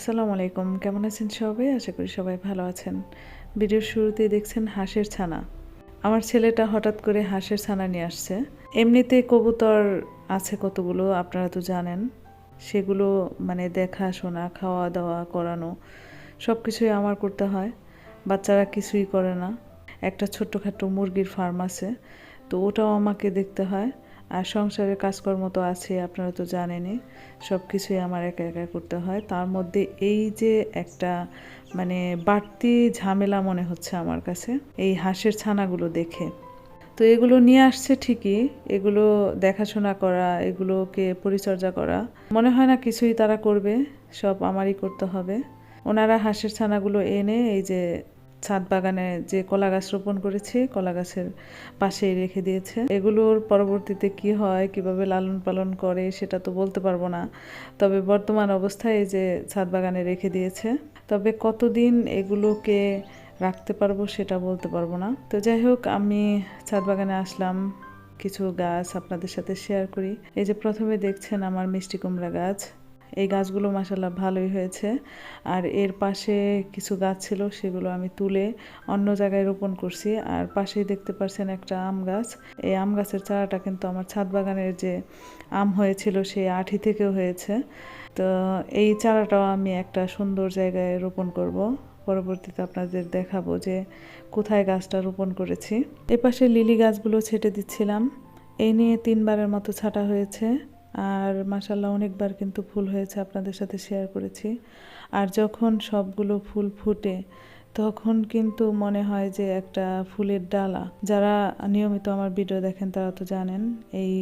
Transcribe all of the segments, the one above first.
আসসালামু আলাইকুম। কেমন আছেন সবাই? আশা করি সবাই ভালো আছেন। ভিডিওর শুরুতেই দেখছেন হাঁসের ছানা। আমার ছেলেটা হঠাৎ করে হাঁসের ছানা নিয়ে আসছে। এমনিতে কবুতর আছে কতগুলো আপনারা তো জানেন। সেগুলো মানে দেখা শোনা খাওয়া দাওয়া করানো সব কিছুই আমার করতে হয়। বাচ্চারা কিছুই করে না। একটা ছোট্টখাটো মুরগির ফার্ম আছে। তো ওটাও আমাকে দেখতে হয়। আর সংসারের কাজকর্ম তো আছে, আপনারা তো জানেনই সব কিছুই আমার একা একা করতে হয়। তার মধ্যে এই যে একটা মানে বাড়তি ঝামেলা মনে হচ্ছে আমার কাছে, এই হাঁসের ছানাগুলো দেখে। তো এগুলো নিয়ে আসছে ঠিকই, এগুলো দেখাশোনা করা, এগুলোকে পরিচর্যা করা। মনে হয় না কিছুই তারা করবে, সব আমারই করতে হবে। ওনারা হাঁসের ছানাগুলো এনে এই যে ছাদ বাগানে যে কলা গাছ রোপণ করেছি, কলা গাছের পাশেই রেখে দিয়েছে। এগুলোর পরবর্তীতে কি হয়, কীভাবে লালন পালন করে সেটা তো বলতে পারব না। তবে বর্তমান অবস্থায় এই যে ছাদ বাগানে রেখে দিয়েছে, তবে কতদিন এগুলোকে রাখতে পারব সেটা বলতে পারব না। তো যাই হোক, আমি ছাদ বাগানে আসলাম। কিছু গাছ আপনাদের সাথে শেয়ার করি। এই যে প্রথমে দেখছেন আমার মিষ্টি কুমড়া গাছ। এই গাছগুলো মাসাল্লাহ ভালোই হয়েছে। আর এর পাশে কিছু গাছ ছিল, সেগুলো আমি তুলে অন্য জায়গায় রোপণ করছি। আর পাশেই দেখতে পাচ্ছেন একটা আম গাছ। এই আম গাছের চারাটা কিন্তু আমার ছাদ বাগানের যে আম হয়েছিল, সেই আঠি থেকেও হয়েছে। তো এই চারাটাও আমি একটা সুন্দর জায়গায় রোপণ করব। পরবর্তীতে আপনাদের দেখাবো যে কোথায় গাছটা রোপণ করেছি। এপাশে লিলি গাছগুলো ছেটে দিচ্ছিলাম। এই নিয়ে তিনবারের মতো ছাটা হয়েছে। আর মাসাল্লাহ অনেকবার কিন্তু ফুল হয়েছে আপনাদের সাথে শেয়ার করেছি। আর যখন সবগুলো ফুল ফুটে, তখন কিন্তু মনে হয় যে একটা ফুলের ডালা। যারা নিয়মিত আমার ভিডিও দেখেন, তারা তো জানেন, এই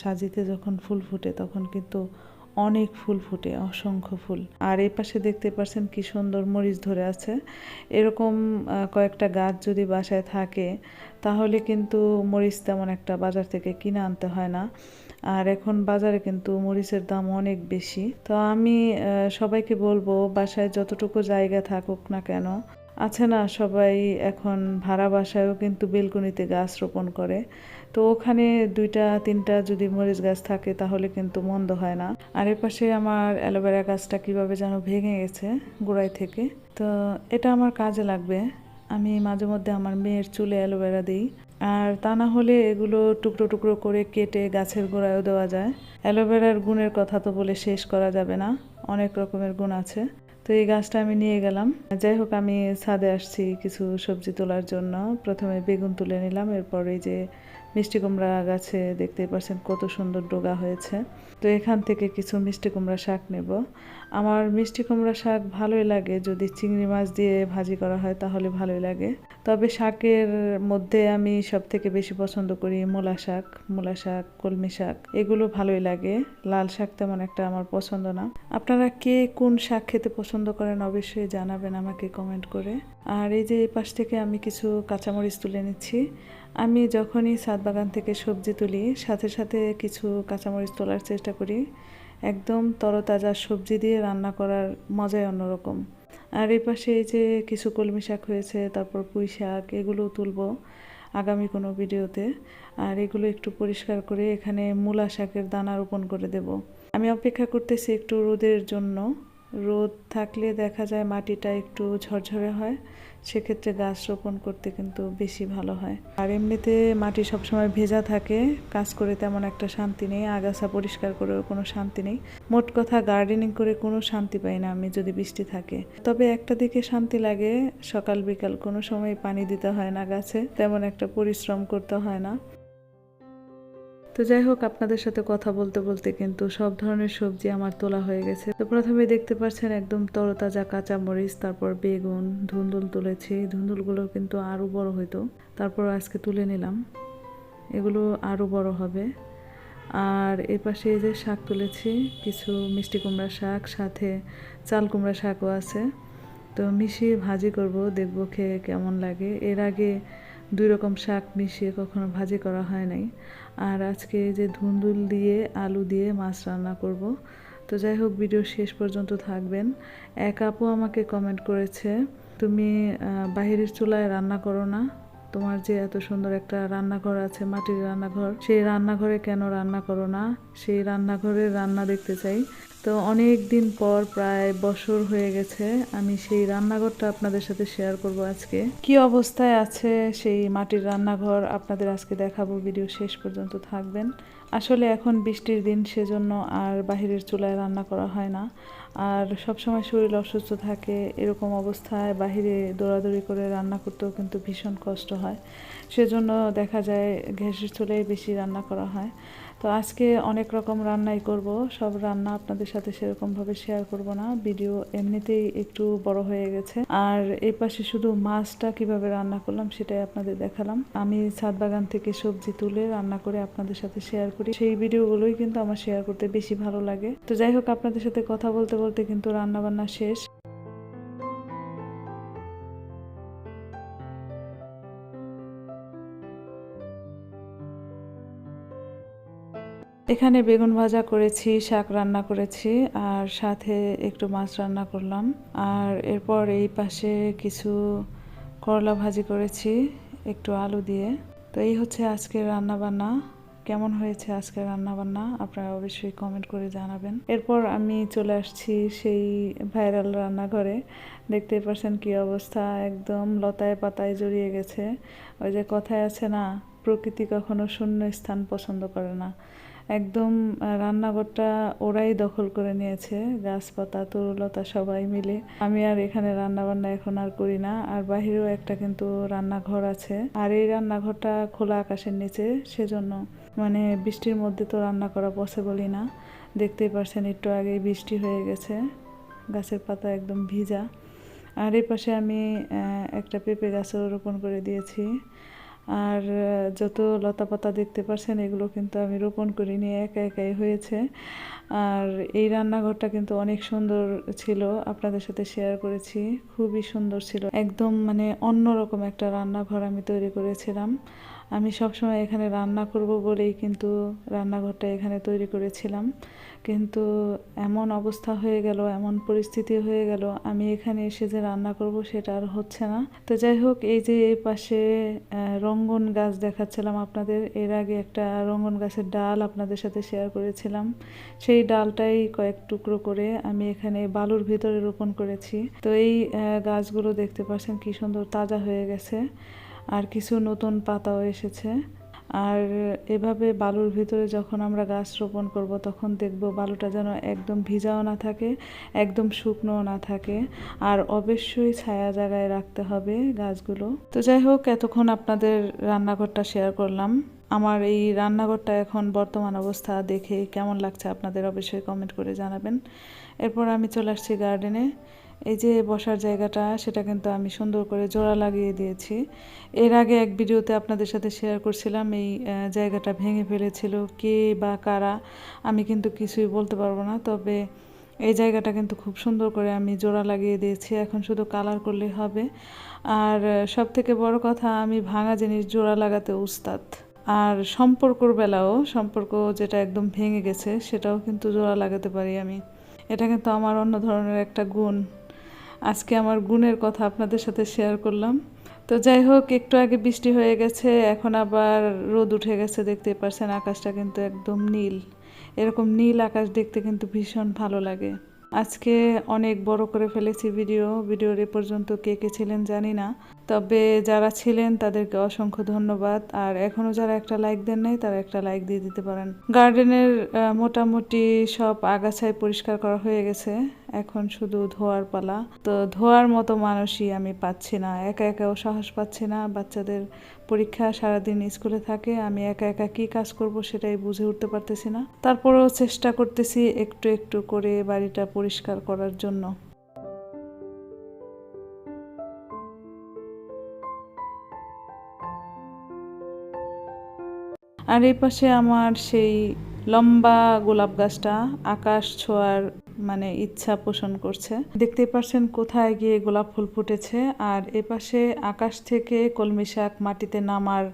সাজিতে যখন ফুল ফুটে, তখন কিন্তু অনেক ফুল ফুটে, অসংখ্য ফুল। আর এই পাশে দেখতে পাচ্ছেন কি সুন্দর মরিচ ধরে আছে। এরকম কয়েকটা গাছ যদি বাসায় থাকে, তাহলে কিন্তু মরিচ তেমন একটা বাজার থেকে কিনে আনতে হয় না। আর এখন বাজারে কিন্তু মরিচের দাম অনেক বেশি। তো আমি সবাইকে বলব, বাসায় যতটুকু জায়গা থাকুক না কেন, আছে না সবাই এখন ভাড়া বাসায়ও কিন্তু বেলকুনিতে গাছ রোপণ করে। তো ওখানে দুইটা, তিনটা যদি মরিচ গাছ থাকে তাহলে কিন্তু মন্দ হয় না। আর এর পাশে আমার অ্যালোভেরা গাছটা কীভাবে যেন ভেঙে গেছে গোড়ায় থেকে। তো এটা আমার কাজে লাগবে। আমি মাঝে মধ্যে আমার মেয়ের চুলে অ্যালোভেরা দিই। আর তা না হলে এগুলো টুকরো টুকরো করে কেটে গাছের গোড়ায়ও দেওয়া যায়। অ্যালোভেরার গুণের কথা তো বলে শেষ করা যাবে না। অনেক রকমের গুণ আছে। তো এই গাছটা আমি নিয়ে গেলাম। যাই হোক, আমি ছাদে আসছি কিছু সবজি তোলার জন্য। প্রথমে বেগুন তুলে নিলাম, এরপর যে মিষ্টি কুমড়া গাছে দেখতেই পাচ্ছেন কত সুন্দর ডোগা হয়েছে। তো এখান থেকে কিছু মিষ্টি কুমড়া শাক নেব। আমার মিষ্টি কুমড়া শাক ভালোই লাগে। যদি চিংড়ি মাছ দিয়ে ভাজি করা হয় তাহলে ভালোই লাগে। তবে শাকের মধ্যে আমি সব থেকে বেশি পছন্দ করি মূলা শাক মূলা শাক, কলমি শাক, এগুলো ভালোই লাগে। লাল শাক তেমন একটা আমার পছন্দ না। আপনারা কে কোন শাক খেতে পছন্দ করেন অবশ্যই জানাবেন আমাকে কমেন্ট করে। আর এই যে এই পাশ থেকে আমি কিছু কাঁচামরিচ তুলে নিচ্ছি। আমি যখনই ছাদ বাগান থেকে সবজি তুলি, সাথে সাথে কিছু কাঁচামরিচ তোলার চেষ্টা করি। একদম তরতাজা সবজি দিয়ে রান্না করার মজাই অন্যরকম। আর এই পাশে এই যে কিছু কলমি শাক হয়েছে, তারপর পুঁই শাক এগুলো তুলবো আগামী কোনো ভিডিওতে। আর এগুলো একটু পরিষ্কার করে এখানে মূলা শাকের দানা রোপণ করে দেব। আমি অপেক্ষা করতেছি একটু রোদের জন্য। রোদ থাকলে দেখা যায় মাটিটা একটু ঝরঝরে হয়। সেক্ষেত্রে গাছ রোপণ করতে কিন্তু বেশি ভালো হয়। আর এমনিতে মাটি সবসময় ভেজা থাকে, কাজ করে তেমন একটা শান্তি নেই, আগাছা পরিষ্কার করেও কোনো শান্তি নেই। মোট কথা গার্ডেনিং করে কোনো শান্তি পাই না আমি যদি বৃষ্টি থাকে। তবে একটা দিকে শান্তি লাগে, সকাল বিকাল কোনো সময় পানি দিতে হয় না গাছে, তেমন একটা পরিশ্রম করতে হয় না। তো যাই হোক, আপনাদের সাথে কথা বলতে বলতে কিন্তু সব ধরনের সবজি আমার তোলা হয়ে গেছে। তো প্রথমে দেখতে পাচ্ছেন একদম তরতাজা কাঁচা মরিচ তারপর বেগুন, ধুন্দুল তুলেছি। ধুন্দুলগুলো কিন্তু আরও বড় হইতো। তারপর আজকে তুলে নিলাম। এগুলো আরও বড় হবে। আর এ পাশে এই যে শাক তুলেছি, কিছু মিষ্টি কুমড়া শাক, সাথে চাল কুমড়া শাকও আছে। তো মিশিয়ে ভাজি করব, দেখব খেয়ে কেমন লাগে। এর আগে দুই রকম শাক মিশিয়ে কখনো ভাজি করা হয় নাই। আর আজকে যে ধুন্দুল দিয়ে, আলু দিয়ে মাছ রান্না করব। তো যাই হোক, ভিডিও শেষ পর্যন্ত থাকবেন। এক আপু আমাকে কমেন্ট করেছে, তুমি বাহিরের চুলায় রান্না করো না। তোমার যে এত সুন্দর একটা রান্নাঘর আছে, মাটির রান্নাঘর, সেই রান্নাঘরে কেন রান্না করো না? সেই রান্নাঘরের রান্না দেখতে চাই। তো অনেক দিন পর প্রায় বছর হয়ে গেছে, আমি সেই রান্নাঘরটা আপনাদের সাথে শেয়ার করব আজকে। কি অবস্থায় আছে সেই মাটির রান্নাঘর আপনাদের আজকে দেখাবো ভিডিও শেষ পর্যন্ত থাকবেন। আসলে এখন বৃষ্টির দিন, সেজন্য আর বাহিরের চুলায় রান্না করা হয় না। আর সবসময় শরীর অসুস্থ থাকে, এরকম অবস্থায় বাহিরে দৌড়াদৌড়ি করে রান্না করতেও কিন্তু ভীষণ কষ্ট হয়। সেজন্য দেখা যায় গ্যাসের চুলায় বেশি রান্না করা হয়। তো আজকে অনেক রকম রান্নাই করব, সব রান্না আপনাদের সাথে সেরকমভাবে শেয়ার করব না ভিডিও এমনিতেই একটু বড় হয়ে গেছে। আর এই পাশে শুধু মাছটা কীভাবে রান্না করলাম সেটাই আপনাদের দেখালাম। আমি ছাদ বাগান থেকে সবজি তুলে রান্না করে আপনাদের সাথে শেয়ার করি। সেই ভিডিওগুলোই কিন্তু আমার শেয়ার করতে বেশি ভালো লাগে। তো যাই হোক, আপনাদের সাথে কথা বলতে বলতে কিন্তু রান্না বান্না শেষ। এখানে বেগুন ভাজা করেছি, শাক রান্না করেছি, আর সাথে একটু মাছ রান্না করলাম। আর এরপর এই পাশে কিছু করলা ভাজি করেছি, একটু আলু দিয়ে। তো এই হচ্ছে আজকের রান্না বান্না কেমন হয়েছে আজকের রান্না বান্না আপনারা অবশ্যই কমেন্ট করে জানাবেন। এরপর আমি চলে আসছি সেই ভাইরাল রান্নাঘরে। দেখতেই পারছেন কি অবস্থা, একদম লতায় পাতায় জড়িয়ে গেছে। ওই যে কথায় আছে না, প্রকৃতি কখনো শূন্য স্থান পছন্দ করে না। একদম রান্নাঘরটা ওরাই দখল করে নিয়েছে, গাছপাতা, তরুলতা সবাই মিলে। আমি আর এখানে রান্না বান্না এখন আর করি না, আর বাহিরেও একটা কিন্তু রান্নাঘর আছে। আর এই রান্নাঘরটা খোলা আকাশের নিচে, সেজন্য মানে বৃষ্টির মধ্যে তো রান্না করা পসিবলই না। দেখতেই পারছেন একটু আগেই বৃষ্টি হয়ে গেছে। গাছের পাতা একদম ভিজা। আর এই পাশে আমি একটা পেঁপে গাছও রোপণ করে দিয়েছি। আর যত লতা পাতা দেখতে পাচ্ছেন এগুলো কিন্তু আমি রোপণ করিনি একা একাই হয়েছে। আর এই রান্নাঘরটা কিন্তু অনেক সুন্দর ছিল, আপনাদের সাথে শেয়ার করেছি। খুবই সুন্দর ছিল। একদম মানে অন্যরকম একটা রান্নাঘর আমি তৈরি করেছিলাম। আমি সবসময় এখানে রান্না করব বলেই কিন্তু রান্নাঘরটা এখানে তৈরি করেছিলাম। কিন্তু এমন অবস্থা হয়ে গেল, এমন পরিস্থিতি হয়ে গেল, আমি এখানে এসে যে রান্না করব সেটা আর হচ্ছে না। তো যাই হোক, এই যে এই পাশে রঙ্গন গাছ দেখাচ্ছিলাম আপনাদের। এর আগে একটা রঙ্গন গাছের ডাল আপনাদের সাথে শেয়ার করেছিলাম। সেই ডালটাই কয়েক টুকরো করে আমি এখানে বালুর ভিতরে রোপণ করেছি। তো এই গাছগুলো দেখতে পাচ্ছেন কি সুন্দর, তাজা হয়ে গেছে। আর কিছু নতুন পাতাও এসেছে। আর এভাবে বালুর ভিতরে যখন আমরা গাছ রোপণ করব, তখন দেখব বালুটা যেন একদম ভিজাও না থাকে, একদম শুকনোও না থাকে। আর অবশ্যই ছায়া জায়গায় রাখতে হবে গাছগুলো। তো যাই হোক, এতক্ষণ আপনাদের রান্নাঘরটা শেয়ার করলাম। আমার এই রান্নাঘরটা এখন বর্তমান অবস্থা দেখে কেমন লাগছে আপনাদের অবশ্যই কমেন্ট করে জানাবেন। এরপর আমি চলে আসছি গার্ডেনে এই যে বসার জায়গাটা, সেটা কিন্তু আমি সুন্দর করে জোড়া লাগিয়ে দিয়েছি। এর আগে এক ভিডিওতে আপনাদের সাথে শেয়ার করছিলাম, এই জায়গাটা ভেঙে ফেলেছিল কে বা কারা, আমি কিন্তু কিছুই বলতে পারব না। তবে এই জায়গাটা কিন্তু খুব সুন্দর করে আমি জোড়া লাগিয়ে দিয়েছি, এখন শুধু কালার করলেই হবে। আর সব থেকে বড় কথা, আমি ভাঙা জিনিস জোড়া লাগাতে উস্তাদ। আর সম্পর্কর বেলাও, সম্পর্ক যেটা একদম ভেঙে গেছে, সেটাও কিন্তু জোড়া লাগাতে পারি আমি। এটা কিন্তু আমার অন্য ধরনের একটা গুণ। আজকে আমার গুণের কথা আপনাদের সাথে শেয়ার করলাম। তো যাই হোক, একটু আগে বৃষ্টি হয়ে গেছে, এখন আবার রোদ উঠে গেছে দেখতে পারছেন আকাশটা কিন্তু একদম নীল। এরকম নীল আকাশ দেখতে কিন্তু ভীষণ ভালো লাগে। আজকে অনেক বড় করে ফেলেছি ভিডিও। ভিডিওর এ পর্যন্ত কে কে ছিলেন জানি না। তবে যারা ছিলেন তাদেরকে অসংখ্য ধন্যবাদ। আর এখনও যারা একটা লাইক দেন নাই, তারা একটা লাইক দিয়ে দিতে পারেন। গার্ডেনের মোটামুটি সব আগাছায় পরিষ্কার করা হয়ে গেছে। এখন শুধু ধোয়ার পালা। তো ধোয়ার মতো মানুষই আমি পাচ্ছি না। একা একাও সাহস পাচ্ছি না। বাচ্চাদের পরীক্ষা সারাদিন স্কুলে থাকে। আমি একা একা কি কাজ করব সেটাই বুঝে উঠতে পারতেছি না। তারপরেও চেষ্টা করতেছি একটু একটু করে বাড়িটা পরিষ্কার করার জন্য। আর এই পাশে আমার সেই লম্বা গোলাপ গাছটা আকাশ ছোঁয়ার মানে ইচ্ছা পোষণ করছে। দেখতেই পারছেন কোথায় গিয়ে গোলাপ ফুল ফুটেছে আর এপাশে আকাশ থেকে কলমি শাক মাটিতে নামার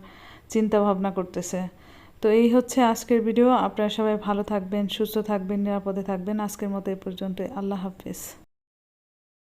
চিন্তা ভাবনা করতেছে। তো এই হচ্ছে আজকের ভিডিও। আপনারা সবাই ভালো থাকবেন, সুস্থ থাকবেন, নিরাপদে থাকবেন। আজকের মতো এই পর্যন্ত আল্লাহ হাফিজ।